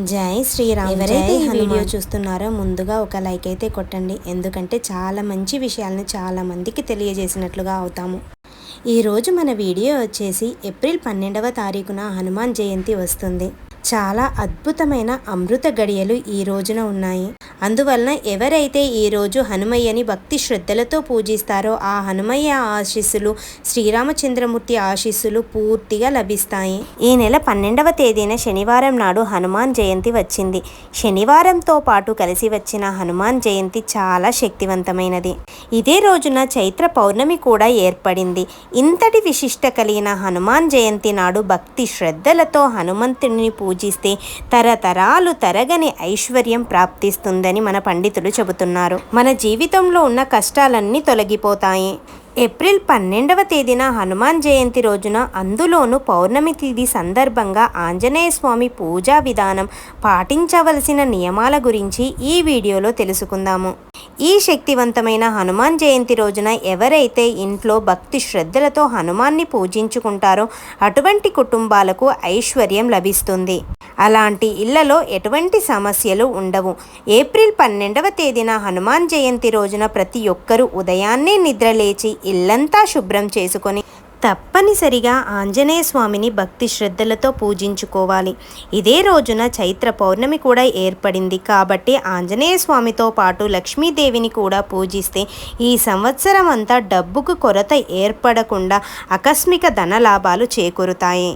జై శ్రీరామ్ ఎవరైతే ఈ వీడియో. చూస్తున్నారో ముందుగా ఒక లైక్ అయితే కొట్టండి. ఎందుకంటే చాలా మంచి విషయాలను చాలా మందికి తెలియజేసినట్లుగా అవుతాము. ఈరోజు మన వీడియో వచ్చేసి ఏప్రిల్ పన్నెండవ తారీఖున హనుమాన్ జయంతి వస్తుంది. చాలా అద్భుతమైన అమృత గడియలు ఈ రోజున ఉన్నాయి. అందువలన ఎవరైతే ఈ రోజు హనుమయ్యని భక్తి శ్రద్ధలతో పూజిస్తారో ఆ హనుమయ్య ఆశీస్సులు శ్రీరామచంద్రమూర్తి ఆశీస్సులు పూర్తిగా లభిస్తాయి. ఈ నెల పన్నెండవ తేదీన శనివారం నాడు హనుమాన్ జయంతి వచ్చింది. శనివారంతో పాటు కలిసి వచ్చిన హనుమాన్ జయంతి చాలా శక్తివంతమైనది. ఇదే రోజున చైత్ర పౌర్ణమి కూడా ఏర్పడింది. ఇంతటి విశిష్ట కలిగిన హనుమాన్ జయంతి నాడు భక్తి శ్రద్ధలతో హనుమంతుడిని పూజిస్తే తరతరాలు తరగని ఐశ్వర్యం ప్రాప్తిస్తుందని మన పండితులు చెబుతున్నారు. మన జీవితంలో ఉన్న కష్టాలన్నీ తొలగిపోతాయి. ఏప్రిల్ పన్నెండవ తేదీన హనుమాన్ జయంతి రోజున అందులోనూ పౌర్ణమి తిథి సందర్భంగా ఆంజనేయ స్వామి పూజా విధానం పాటించవలసిన నియమాల గురించి ఈ వీడియోలో తెలుసుకుందాము. ఈ శక్తివంతమైన హనుమాన్ జయంతి రోజున ఎవరైతే ఇంట్లో భక్తి శ్రద్ధలతో హనుమాన్ని పూజించుకుంటారో అటువంటి కుటుంబాలకు ఐశ్వర్యం లభిస్తుంది. అలాంటి ఇళ్ళలో ఎటువంటి సమస్యలు ఉండవు. ఏప్రిల్ పన్నెండవ తేదీన హనుమాన్ జయంతి రోజున ప్రతి ఒక్కరూ ఉదయాన్నే నిద్రలేచి ఇల్లంతా శుభ్రం చేసుకొని తప్పనిసరిగా ఆంజనేయ స్వామిని భక్తి శ్రద్ధలతో పూజించుకోవాలి. ఇదే రోజున చైత్ర పౌర్ణమి కూడా ఏర్పడింది. కాబట్టి ఆంజనేయ స్వామితో పాటు లక్ష్మీదేవిని కూడా పూజిస్తే ఈ సంవత్సరం అంతా డబ్బుకు కొరత ఏర్పడకుండా ఆకస్మిక ధన లాభాలు చేకూరుతాయి.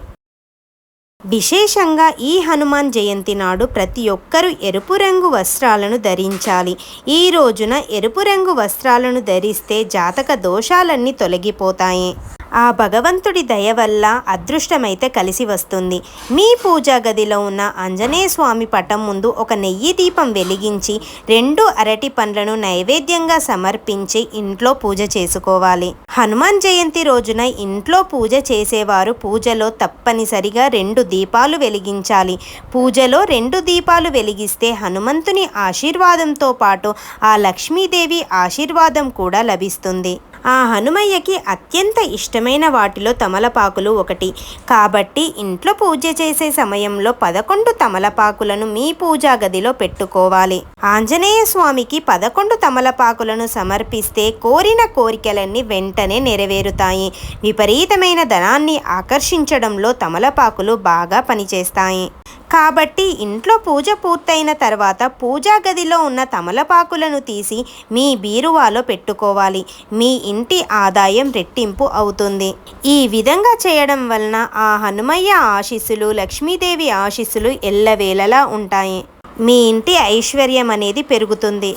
విశేషంగా ఈ హనుమాన్ జయంతి నాడు ప్రతి ఒక్కరూ ఎరుపు రంగు వస్త్రాలను ధరించాలి. ఈ రోజున ఎరుపు రంగు వస్త్రాలను ధరిస్తే జాతక దోషాలన్నీ తొలగిపోతాయి. ఆ భగవంతుడి దయ వల్ల అదృష్టమైతే కలిసి వస్తుంది. మీ పూజా గదిలో ఉన్న ఆంజనేయ స్వామి పటం ముందు ఒక నెయ్యి దీపం వెలిగించి రెండు అరటి పండ్లను నైవేద్యంగా సమర్పించి ఇంట్లో పూజ చేసుకోవాలి. హనుమాన్ జయంతి రోజున ఇంట్లో పూజ చేసేవారు పూజలో తప్పనిసరిగా రెండు దీపాలు వెలిగించాలి. పూజలో రెండు దీపాలు వెలిగిస్తే హనుమంతుని ఆశీర్వాదంతో పాటు ఆ లక్ష్మీదేవి ఆశీర్వాదం కూడా లభిస్తుంది. ఆ హనుమయ్యకి అత్యంత ఇష్టమైన వాటిలో తమలపాకులు ఒకటి. కాబట్టి ఇంట్లో పూజ చేసే సమయంలో పదకొండు తమలపాకులను మీ పూజా గదిలో పెట్టుకోవాలి. ఆంజనేయ స్వామికి పదకొండు తమలపాకులను సమర్పిస్తే కోరిన కోరికలన్నీ వెంటనే నెరవేరుతాయి. విపరీతమైన ధనాన్ని ఆకర్షించడంలో తమలపాకులు బాగా పనిచేస్తాయి. కాబట్టి ఇంట్లో పూజ పూర్తయిన తర్వాత పూజా గదిలో ఉన్న తమలపాకులను తీసి మీ బీరువాలో పెట్టుకోవాలి. మీ ఇంటి ఆదాయం రెట్టింపు అవుతుంది. ఈ విధంగా చేయడం వలన ఆ హనుమయ్య ఆశీస్సులు లక్ష్మీదేవి ఆశీస్సులు ఎల్లవేళలా ఉంటాయి. మీ ఇంటి ఐశ్వర్యం అనేది పెరుగుతుంది.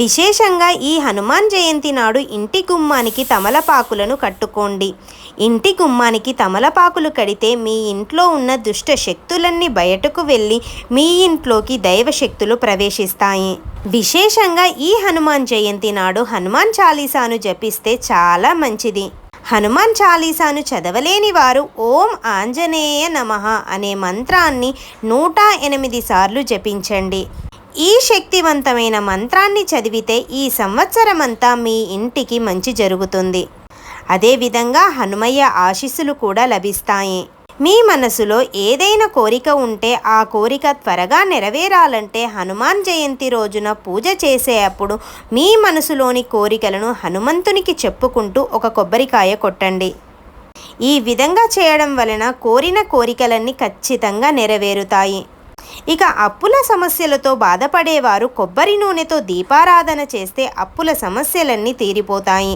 విశేషంగా ఈ హనుమాన్ జయంతి నాడు ఇంటి గుమ్మానికి తమలపాకులను కట్టుకోండి. ఇంటి గుమ్మానికి తమలపాకులు కడితే మీ ఇంట్లో ఉన్న దుష్ట శక్తులన్నీ బయటకు వెళ్ళి మీ ఇంట్లోకి దైవ శక్తులు ప్రవేశిస్తాయి. విశేషంగా ఈ హనుమాన్ జయంతి నాడు హనుమాన్ చాలీసాను జపిస్తే చాలా మంచిది. హనుమాన్ చాలీసాను చదవలేని వారు ఓం ఆంజనేయ నమః అనే మంత్రాన్ని నూట ఎనిమిది సార్లు జపించండి. ఈ శక్తివంతమైన మంత్రాన్ని చదివితే ఈ సంవత్సరమంతా మీ ఇంటికి మంచి జరుగుతుంది. అదేవిధంగా హనుమయ్య ఆశీస్సులు కూడా లభిస్తాయి. మీ మనసులో ఏదైనా కోరిక ఉంటే ఆ కోరిక త్వరగా నెరవేరాలంటే హనుమాన్ జయంతి రోజున పూజ చేసే అప్పుడు మీ మనసులోని కోరికలను హనుమంతునికి చెప్పుకుంటూ ఒక కొబ్బరికాయ కొట్టండి. ఈ విధంగా చేయడం వలన కోరిన కోరికలన్నీ ఖచ్చితంగా నెరవేరుతాయి. ఇక అప్పుల సమస్యలతో బాధపడేవారు కొబ్బరి నూనెతో దీపారాధన చేస్తే అప్పుల సమస్యలన్నీ తీరిపోతాయి.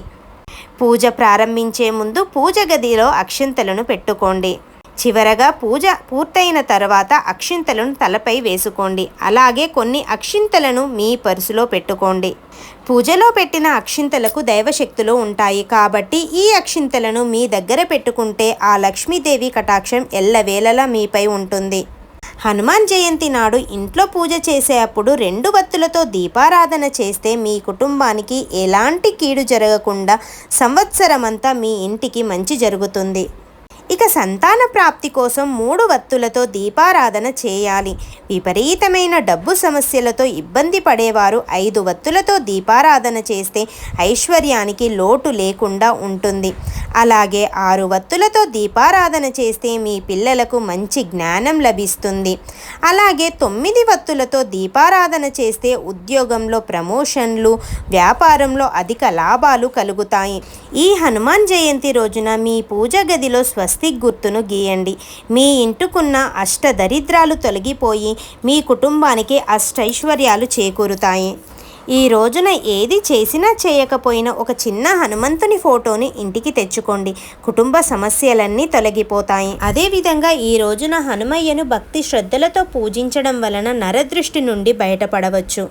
పూజ ప్రారంభించే ముందు పూజ గదిలో అక్షింతలను పెట్టుకోండి. చివరగా పూజ పూర్తయిన తర్వాత అక్షింతలను తలపై వేసుకోండి. అలాగే కొన్ని అక్షింతలను మీ పర్సులో పెట్టుకోండి. పూజలో పెట్టిన అక్షింతలకు దైవశక్తులు ఉంటాయి. కాబట్టి ఈ అక్షింతలను మీ దగ్గర పెట్టుకుంటే ఆ లక్ష్మీదేవి కటాక్షం ఎల్లవేళలా మీపై ఉంటుంది. హనుమాన్ జయంతి నాడు ఇంట్లో పూజ చేసేటప్పుడు రెండు బత్తులతో దీపారాధన చేస్తే మీ కుటుంబానికి ఎలాంటి కీడు జరగకుండా సంవత్సరమంతా మీ ఇంటికి మంచి జరుగుతుంది. ఇక సంతాన ప్రాప్తి కోసం మూడు వత్తులతో దీపారాధన చేయాలి. విపరీతమైన డబ్బు సమస్యలతో ఇబ్బంది పడేవారు ఐదు వత్తులతో దీపారాధన చేస్తే ఐశ్వర్యానికి లోటు లేకుండా ఉంటుంది. అలాగే ఆరు వత్తులతో దీపారాధన చేస్తే మీ పిల్లలకు మంచి జ్ఞానం లభిస్తుంది. అలాగే తొమ్మిది వత్తులతో దీపారాధన చేస్తే ఉద్యోగంలో ప్రమోషన్లు వ్యాపారంలో అధిక లాభాలు కలుగుతాయి. ఈ హనుమాన్ జయంతి రోజున మీ పూజ గదిలో స్వస్తిక్ గుర్తును గీయండి. మీ ఇంటికున్న అష్ట దరిద్రాలు తొలగిపోయి మీ కుటుంబానికి అష్టైశ్వర్యాలు చేకూరుతాయి. ఈ రోజున ఏది చేసినా చేయకపోయినా ఒక చిన్న హనుమంతుని ఫోటోని ఇంటికి తెచ్చుకోండి. కుటుంబ సమస్యలన్నీ తొలగిపోతాయి. అదేవిధంగా ఈ రోజున హనుమయ్యను భక్తి శ్రద్ధలతో పూజించడం వలన నరదృష్టి నుండి బయటపడవచ్చు.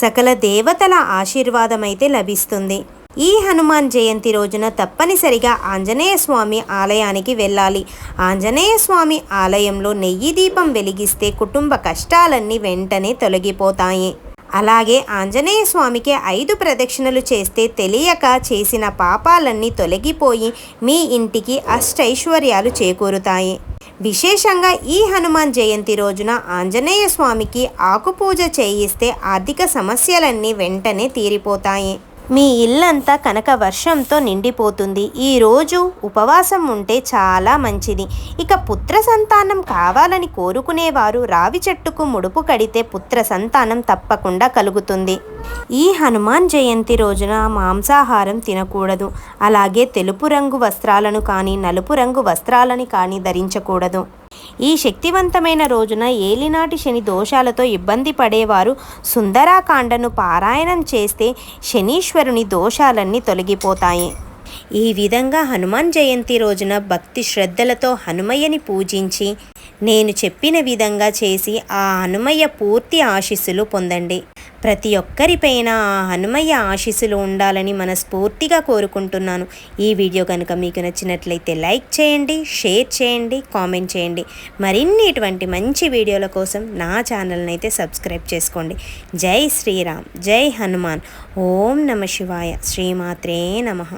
సకల దేవతల ఆశీర్వాదమైతే లభిస్తుంది. ఈ హనుమాన్ జయంతి రోజున తప్పనిసరిగా ఆంజనేయ స్వామి ఆలయానికి వెళ్ళాలి. ఆంజనేయ స్వామి ఆలయంలో నెయ్యి దీపం వెలిగిస్తే కుటుంబ కష్టాలన్నీ వెంటనే తొలగిపోతాయి. అలాగే ఆంజనేయ స్వామికి ఐదు ప్రదక్షిణలు చేస్తే తెలియక చేసిన పాపాలన్నీ తొలగిపోయి మీ ఇంటికి అష్టైశ్వర్యాలు చేకూరుతాయి. విశేషంగా ఈ హనుమాన్ జయంతి రోజున ఆంజనేయ స్వామికి ఆకుపూజ చేయిస్తే ఆర్థిక సమస్యలన్నీ వెంటనే తీరిపోతాయి. మీ ఇల్లంతా కనక వర్షంతో నిండిపోతుంది. ఈరోజు ఉపవాసం ఉంటే చాలా మంచిది. ఇక పుత్ర సంతానం కావాలని కోరుకునేవారు. రావి చెట్టుకు ముడుపు కడితే పుత్ర సంతానం తప్పకుండా కలుగుతుంది. ఈ హనుమాన్ జయంతి రోజున మాంసాహారం తినకూడదు. అలాగే తెలుపు రంగు వస్త్రాలను కానీ నలుపు రంగు వస్త్రాలని కానీ ధరించకూడదు. ఈ శక్తివంతమైన రోజున ఏలినాటి శని దోషాలతో ఇబ్బంది పడేవారు సుందరాకాండను పారాయణం చేస్తే శనీశ్వరుని దోషాలన్నీ తొలగిపోతాయి. ఈ విధంగా హనుమాన్ జయంతి రోజున భక్తి శ్రద్ధలతో హనుమయ్యని పూజించి నేను చెప్పిన విధంగా చేసి ఆ హనుమయ్య పూర్తి ఆశీస్సులు పొందండి. ప్రతి ఒక్కరిపైన ఆ హనుమయ్య ఆశీస్సులు ఉండాలని మనస్ఫూర్తిగా కోరుకుంటున్నాను. ఈ వీడియో కనుక మీకు నచ్చినట్లయితే లైక్ చేయండి షేర్ చేయండి కామెంట్ చేయండి. మరిన్ని ఇటువంటి మంచి వీడియోల కోసం నా ఛానల్ని అయితే సబ్స్క్రైబ్ చేసుకోండి. జై శ్రీరామ్ జై హనుమాన్. ఓం నమ శివాయ. శ్రీమాత్రే నమః.